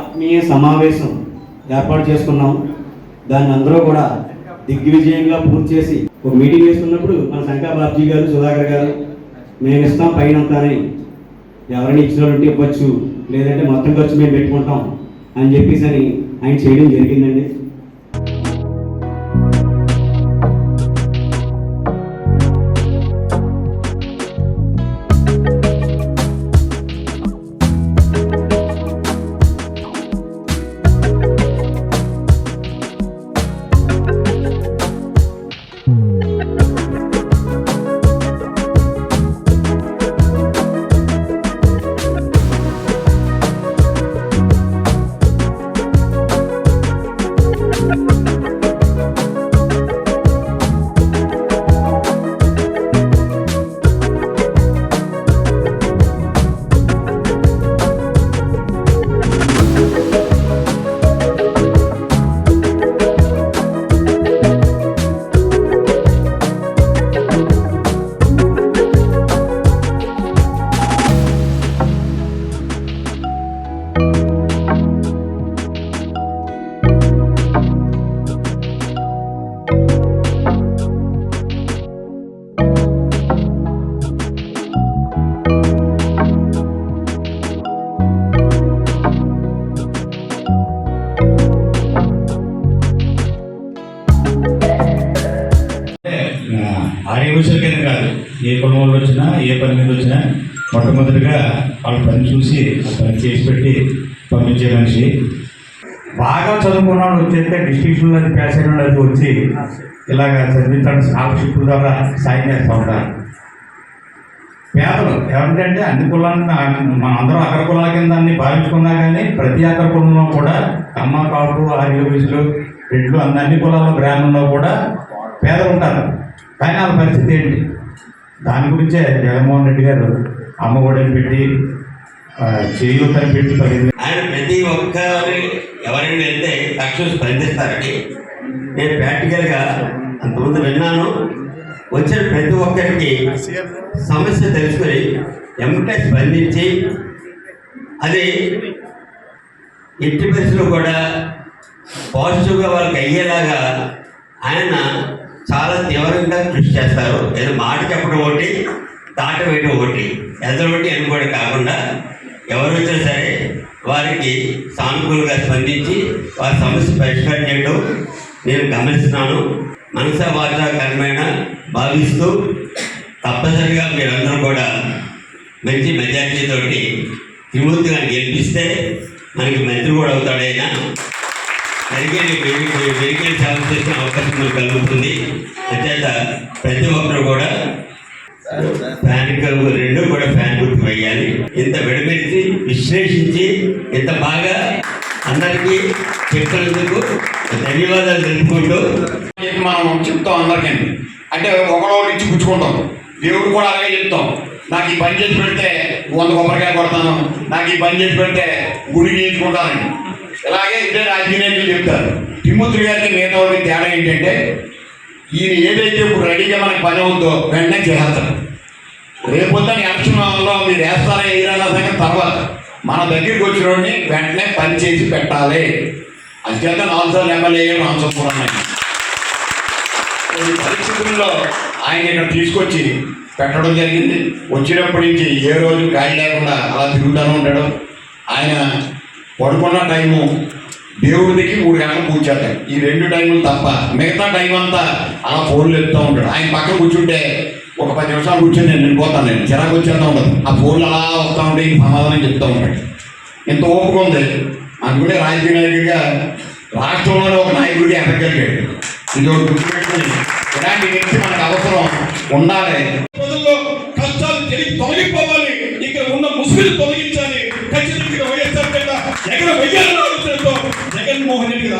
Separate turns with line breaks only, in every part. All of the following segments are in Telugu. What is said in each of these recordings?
ఆత్మీయ సమావేశం ఏర్పాటు చేసుకున్నాం. దాన్ని అందరూ కూడా దిగ్విజయంగా పూర్తి చేసి ఒక మీటింగ్ వేసుకున్నప్పుడు మన శంకర్ బాబ్జీ గారు సుధాకర్ గారు మేము ఇస్తాం పైన అంతానే. ఎవరైనా ఇచ్చిన వాళ్ళు ఉంటే ఇవ్వచ్చు లేదంటే మొత్తం ఖర్చు మేము పెట్టుకుంటాం అని చెప్పేసి అని ఆయన చేయడం జరిగిందండి.
ఆర్యవశులకైనా కాదు. ఏ పని వాళ్ళు వచ్చినా ఏ పని మీద వచ్చినా మొట్టమొదటిగా వాళ్ళ పని చూసి ఆ పని చేసి పెట్టి పంపించే మనిషి. బాగా చదువుకున్న వాళ్ళు వచ్చేస్తే డిస్ట్రిక్షన్లో అది అయిన వాళ్ళు వచ్చి ఇలాగ చదివించడం. స్కాలర్షిప్ ద్వారా సాయం చేస్తూ ఉంటారు. పేదలు ఎవరికంటే అన్ని కులాలను మన అందరం అగ్ర కులాల కింద అన్ని భావించుకున్నా కానీ ప్రతి అగ్ర కులంలో కూడా అమ్మ కాపు ఆర్యోబీసులు రెడ్లు అన్ని అన్ని కులాల గ్రామంలో కూడా పేదలు ఉంటారు. కానీ వాళ్ళ పరిస్థితి ఏంటి? దాని గురించే జగన్మోహన్ రెడ్డి గారు అమ్మఒడిని పెట్టి చేయూతని పెట్టి పదిహేను
ఆయన ప్రతి ఒక్కరి ఎవరైనా వెళ్తే తక్షణం స్పందిస్తారని నేను ప్రాక్టికల్గా అంతకుముందు విన్నాను. వచ్చిన ప్రతి ఒక్కరికి సమస్య తెలుసుకొని ఎంటే స్పందించి అది ఎట్టి పరిస్థితులు కూడా పాజిటివ్గా వాళ్ళకి అయ్యేలాగా ఆయన చాలా తీవ్రంగా కృషి చేస్తారు. ఏదో మాట చెప్పడం ఒకటి తాట వేయడం ఒకటి. ఎదరొట్టి అనుకోవడం కాకుండా ఎవరు వచ్చినా సరే వారికి సానుకూలంగా స్పందించి వారి సమస్య పరిష్కారం చేయడం నేను గమనిస్తున్నాను. మనసా వాచ భావిస్తూ తప్పనిసరిగా మీరందరూ కూడా మంచి మెజార్టీతోటి త్రిమూర్తి గారిని గెలిపిస్తే మనకి మంత్రి కూడా అవుతాడు ఆయన మెరుగైన మెరుగైన సేవ చేసిన అవకాశం మనకు కలుగుతుంది. అంచేత ప్రతి ఒక్కరు కూడా ఫ్యాన్ కలుగు రెండు కూడా ఫ్యాన్ గుర్తు వేయాలి ఇంత విడమరిచి విశ్లేషించి ఇంత బాగా అందరికీ చెప్పినందుకు ధన్యవాదాలు తెలుపుకుంటూ
మనం చెప్తాం అందరికీ. అంటే ఒకడో ఇచ్చి పుచ్చుకుంటాం. దేవుడు కూడా అలాగే చెప్తాం. నాకు ఈ పని చేసి పెడితే వంద కొబ్బరికాయ కొడతాను. నాకు ఈ పని చేసి పెడితే గుడి చేయించుకుంటానండి ఇలాగే ఇదే రాజకీయ నాయకులు చెప్తారు. తిమ్మతులు గారికి మిగతా తేడా ఏంటంటే ఈయన ఏదైతే ఇప్పుడు రెడీగా మనకి పని అవుతుందో వెంటనే చేస్తారు రేపొద్దున ఎలక్షన్లో మీరు వేస్తారా వేయాలన్న సంగతి తర్వాత మన దగ్గరికి వచ్చిన వెంటనే పని చేసి పెట్టాలి. అంచేత నాలుగు సార్లు ఎమ్మెల్యే రామచంద్రపురం ఈ పరిస్థితుల్లో ఆయన ఇక్కడ తీసుకొచ్చి పెట్టడం జరిగింది. వచ్చినప్పటి నుంచి ఏ రోజు గాలి లేకుండా అలా తిరుగుతూనే ఉంటాడు ఆయన పడుకున్న టైము దేవుడికి మూడు గంటలు కూర్చోతాయి ఈ రెండు టైములు తప్ప మిగతా టైం అంతా అలా ఫోన్లు ఎత్తుతూ ఉంటాడు. ఆయన పక్కన కూర్చుంటే ఒక పది నిమిషాలు కూర్చొని నేను వెళ్ళిపోతాను నేను. చిరాకు వచ్చేస్తూ ఉండదు. ఆ ఫోన్లు అలా వస్తూ ఉంటే ఈ సమాధానం చెప్తూ ఉంటాడు. ఇంత ఓపిక ఉంది? అందుకనే రాజకీయ నాయకుడిగా రాష్ట్రంలోనే ఒక నాయకుడిగా ఎదగలిగాడు ఇది ఒకటి గుర్తుపెట్టుకుని ఇలాంటి వ్యక్తి మనకు అవసరం ఉండాలి.
కష్టాలు తెలిగి తొలగిపోవాలి. ఇక్కడ ఉన్న ముసుగులు తొలగించాలి. ఖచ్చితంగా వైఎస్ఆర్ పేట ఎక్కడ వెయ్యాలి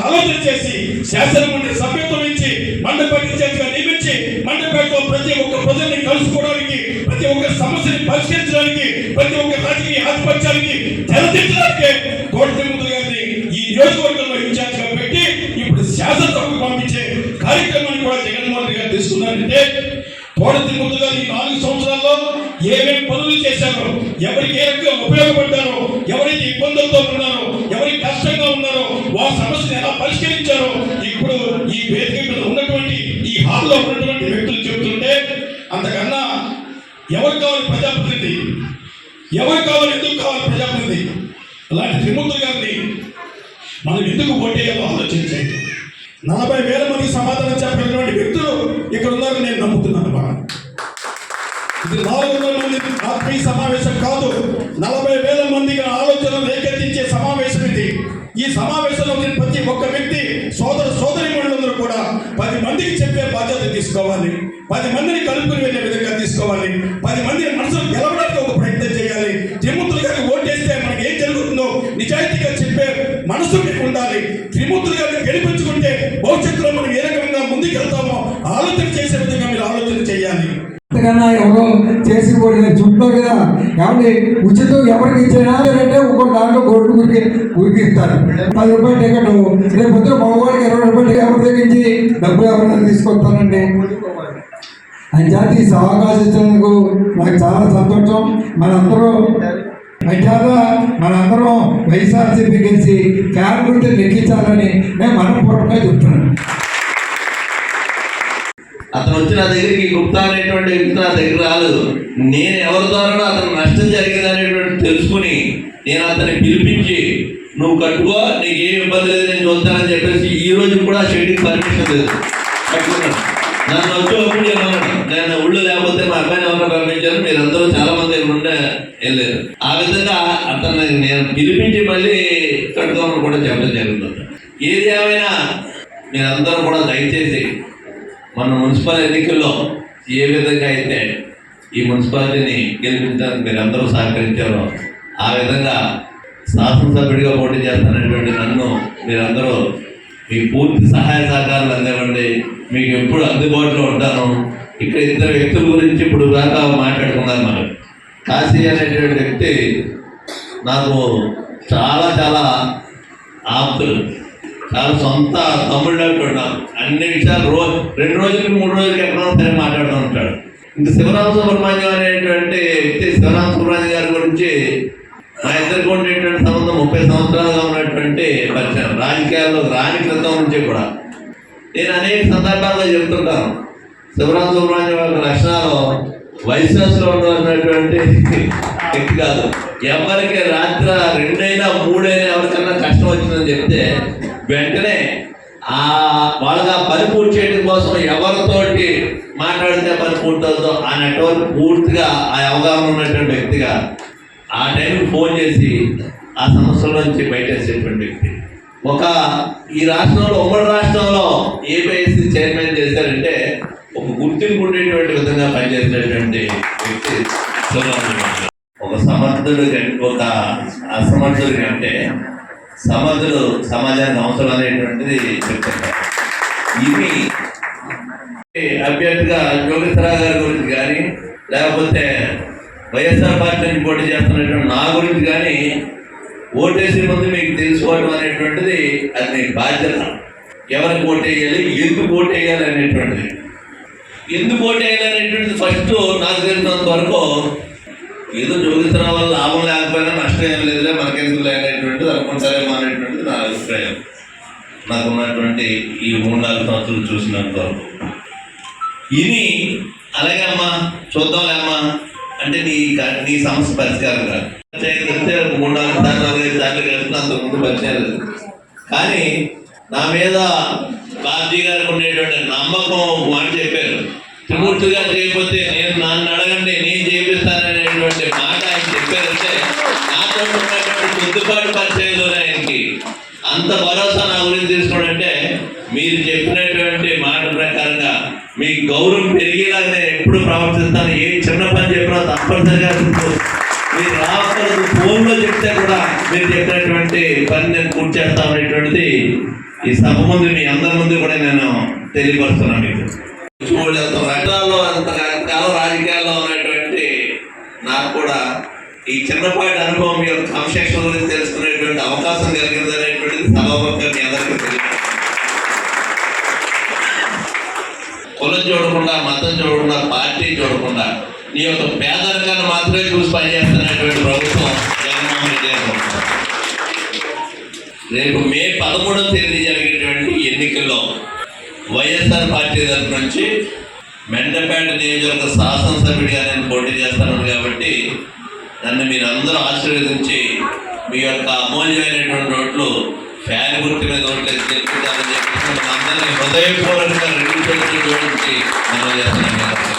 ఆలోచన చేసి శాసనమండలి సభ్యత్వం ఇచ్చి మండపేట ఇన్ఛార్జిగా నియమించి మండపేటలో ప్రతి ఒక్క ప్రజల్ని కలుసుకోవడానికి ప్రతి ఒక్క సమస్యని పరిష్కరించడానికి ప్రతి ఒక్క రాజకీయ ఆధిపత్యానికి తెరదించడానికి కోటి ముందు గారిని ఈ నియోజకవర్గంలో ఇన్ఛార్జిగా పెట్టి ఇప్పుడు శాసనసభకు పంపించే కార్యక్రమాన్ని కూడా జగన్మోహన్ రెడ్డి గారు తీసుకున్నారంటే కోడతి తిరుగుతు గారు ఈ నాలుగు సంవత్సరాల్లో ఏమేమి పనులు చేశారో ఎవరికి ఏ రకంగా ఉపయోగపడ్డారో ఎవరైతే ఇబ్బందులతో ఉన్నారో ఎవరికి కష్టంగా ఉన్నారో వారి సమస్యను ఎలా పరిష్కరించారో ఇప్పుడు ఈ వేదిక మీద ఉన్నటువంటి ఈ హాల్లో ఉన్నటువంటి వ్యక్తులు చెబుతుంటే అంతకన్నా ఎవరు కావాలి ప్రజాప్రతినిధి? ఎవరు కావాలి ఎందుకు కావాలి ప్రజాప్రతినిధి? అలాంటి త్రిమూర్తులు గారిని మనం ఎందుకు ఓటేయాలో ఆలోచించండి. నలభై వేల మంది సమాధానం చెప్పినటువంటి వ్యక్తులు ఇక్కడ ఉన్నారని నేను నమ్ముతున్నాను ఇది నాలుగు వందల మంది ఆత్మీయ సమావేశం కాదు. చెప్పే బాధ్యత తీసుకోవాలి. పది మందిని కలుపుకుని వెళ్ళే విధంగా తీసుకోవాలి. పది మందిని మనసులు గెలవడానికి ఒక ప్రయత్నం చేయాలి. త్రిమూర్తులు గారికి ఓటేస్తే మనకి ఏం జరుగుతుందో నిజాయితీగా చెప్పే మనసు మీకు ఉండాలి. త్రిమూర్తులు గారిని గెలిపించుకుంటే భవిష్యత్తులో మనం ఏ రకంగా ముందుకు వెళ్తామో ఆలోచన చేసే విధంగా మీరు ఆలోచన చేయాలి.
ఎవరో చేసి కూడా కదా. కాబట్టి ఉచితం ఎవరికి ఇచ్చినా? అంటే ఒక దాంట్లో గోల్డ్ ఉరికి ఉరికిస్తారు. పది రూపాయలు టికెట్. రేపు పొద్దున మగవాడికి ఇరవై రూపాయలు టికెట్ ఎవరి దగ్గర డబ్బులు ఎవరైనా తీసుకొస్తానండి అంచేత ఈ అవకాశం ఇచ్చినందుకు నాకు చాలా సంతోషం. మనందరూ అంచేత మనందరం వైఎస్ఆర్సీపీ గెలిచి ఫ్యాన్ గురించి లెక్కించాలని నేను మనపూర్వకంగా చెప్తున్నాను.
అతను వచ్చి నా దగ్గరికి గుప్తా అనేటువంటి వ్యక్తి నా దగ్గర రాలేదు. నేను ఎవరి ద్వారా అతను నష్టం జరిగింది అనేటువంటి తెలుసుకుని నేను అతన్ని పిలిపించి నువ్వు కట్టుకో నీకు ఏ ఇబ్బంది లేదు నేను చూస్తానని చెప్పేసి ఈ రోజు కూడా షెడ్యూల్ పర్మిషన్ లేదు. కట్టుకున్నాను. నన్ను వచ్చి ఓపెన్ నేను ఊళ్ళో లేకపోతే మా అబ్బాయిని ఎవరైనా పంపించారు మీరందరూ చాలా మంది ఉండే వెళ్ళారు. ఆ విధంగా అతన్ని నేను పిలిపించి మళ్ళీ కట్టుకోమని కూడా చెప్పడం జరుగుతుంది ఏది ఏమైనా మీరందరూ కూడా దయచేసి మన మున్సిపల్ ఎన్నికల్లో ఏ విధంగా అయితే ఈ మున్సిపాలిటీని గెలిపించడానికి మీరు అందరూ సహకరించారో ఆ విధంగా శాసనసభ్యుడిగా పోటీ చేస్తున్నటువంటి నన్ను మీరందరూ మీ పూర్తి సహాయ సహకారాలు అందివ్వండి. మీకు ఎప్పుడు అందుబాటులో ఉంటాను. ఇక్కడ ఇద్దరు వ్యక్తుల గురించి ఇప్పుడు దాకా మాట్లాడుకున్నాను మనం కాశీ అనేటువంటి వ్యక్తి నాకు చాలా చాలా ఆప్తులు చాలా సొంత తమ్ముళ్ళు అన్ని విషయాలు రోజు రెండు రోజులకి మూడు రోజులకి ఎక్కడో సరే మాట్లాడుతూ ఉంటాడు. ఇంక శివరామ సుబ్రహ్మణ్యం అనేటువంటి వ్యక్తి శివరామ సుబ్రహ్మణ్యం గారి గురించి మా ఇద్దరికి ఉండేటువంటి సంబంధం ముప్పై సంవత్సరాలుగా ఉన్నటువంటి పరిచయం. రాజకీయాల్లో రాని క్రితం నుంచి కూడా. నేను అనేక సందర్భాల్లో చెప్తుంటాను. శివరామ సుబ్రహ్మణ్యం యొక్క లక్షణాలు వైశ్వాసులో ఉన్నటువంటి వ్యక్తి కాదు. ఎవరికి రాత్రి రెండైనా మూడైనా ఎవరికైనా కష్టం వచ్చిందని చెప్తే వెంటనే ఆ వాళ్ళకి ఆ పని పూర్తి చేయడం కోసం ఎవరితోటి మాట్లాడితే పని పూర్తవుతుందో ఆ నెట్వర్క్ పూర్తిగా ఆ అవగాహన ఉన్నటువంటి వ్యక్తిగా ఆ టైంకి ఫోన్ చేసి ఆ సమస్యల నుంచి బయటేసేటువంటి వ్యక్తి. ఒక ఈ రాష్ట్రంలో ఉమ్మడి రాష్ట్రంలో ఏపీఎస్సీ చైర్మన్ చేశారంటే ఒక గుర్తింపు ఉండేటువంటి విధంగా పనిచేసేటువంటి వ్యక్తి ఒక సమర్థుడు ఒక అసమర్థుడు కంటే సమర్థుడు సమాజానికి అవసరం అనేటువంటిది చెప్తున్నారు. ఇది అభ్యర్థిగా యోగేశ్వరరావు గారి గురించి కానీ లేకపోతే వైఎస్ఆర్ పార్టీ నుంచి పోటీ చేస్తున్నటువంటి నా గురించి కానీ ఓటేసే ముందు మీకు తెలుసుకోవడం అనేటువంటిది అది మీ బాధ్యత. ఎవరికి ఓటేయాలి ఎందుకు ఓటేయాలి అనేటువంటిది. ఎందుకు ఓటేయాలి అనేటువంటిది ఫస్ట్ నాకు తెలిసినంత వరకు ఏదో జోగిస్తున్న వల్ల లాభం లేకపోయినా నష్టం ఏం లేదులే మనకెందుకులే అనేటువంటిది అనుకుంటారేమో అనేటువంటిది నా అభిప్రాయం. నాకు ఉన్నటువంటి ఈ మూడు నాలుగు సంవత్సరాలు చూసినంత వరకు. ఇది అలాగే అమ్మా చూద్దాంలే అమ్మా అంటే నీ నీ సమస్య పరిష్కారం కాదు. చేస్తే మూడు నాలుగు సార్లు నాలుగైదు సార్లు కలిసిన అంతకుముందు పరిచయం లేదు. కానీ నా మీద బాబ్జీ గారికి ఉండేటువంటి నమ్మకం ఒక మాట చెప్పారు. త్రిమూర్తి గారు చేయకపోతే నేను నన్ను అడగండి నేను ఉన్నటువంటి మాట ఆయన చెప్పారంటే నాతో ఉన్నటువంటి దిద్దుబాటు పరిచయంలో ఆయనకి. అంత భరోసా నా గురించి తీసుకోడంటే మీరు చెప్పినటువంటి మాట ప్రకారంగా మీ గౌరవం పెరిగేలాగా నేను ఎప్పుడు ప్రవర్తిస్తాను. ఏ చిన్న పని చెప్పినా తప్పనిసరిగా మీరు రావట్లేదు ఫోన్లో చెప్తే కూడా మీరు చెప్పినటువంటి పని నేను పూర్తి చేస్తాను అనేటువంటిది ఈ సభ ముందు మీ అందరి ముందు కూడా నేను తెలియపరుస్తున్నాను మీకు. చూడలేదు రకాల్లో అంత రాజకీయాల్లో ఉన్నటువంటి నాకు కూడా ఈ చిన్నపాటి అనుభవం మీ యొక్క సంశేషం గురించి తెలుసుకునేటువంటి అవకాశం కలిగింది అనేటువంటిది సభాముఖంగా మీ అందరికీ తెలియదు కులం చూడకుండా మతం చూడకుండా పార్టీ చూడకుండా నీ యొక్క పేదరికాన్ని మాత్రమే చూసి పనిచేస్తున్నటువంటి ప్రభుత్వం జగన్మోహన్ రెడ్డి రేపు మే పదమూడవ తేదీ జరిగేటువంటి ఎన్నికల్లో వైఎస్ఆర్ పార్టీ తరఫు నుంచి మెండపేట నియోజకవర్గ శాసనసభ్యుడిగా నేను పోటీ చేస్తాను కాబట్టి నన్ను మీరు అందరూ ఆశీర్వదించి మీ యొక్క అమూల్యమైనటువంటి ఓట్లు ఫ్యాన్ గుర్తు మీద ఓట్లు గెలుపుతారని చెప్పి అందరినీ హృదయపూర్వకంగా రెండు చేతులు జోడించి మనం చేస్తున్నాను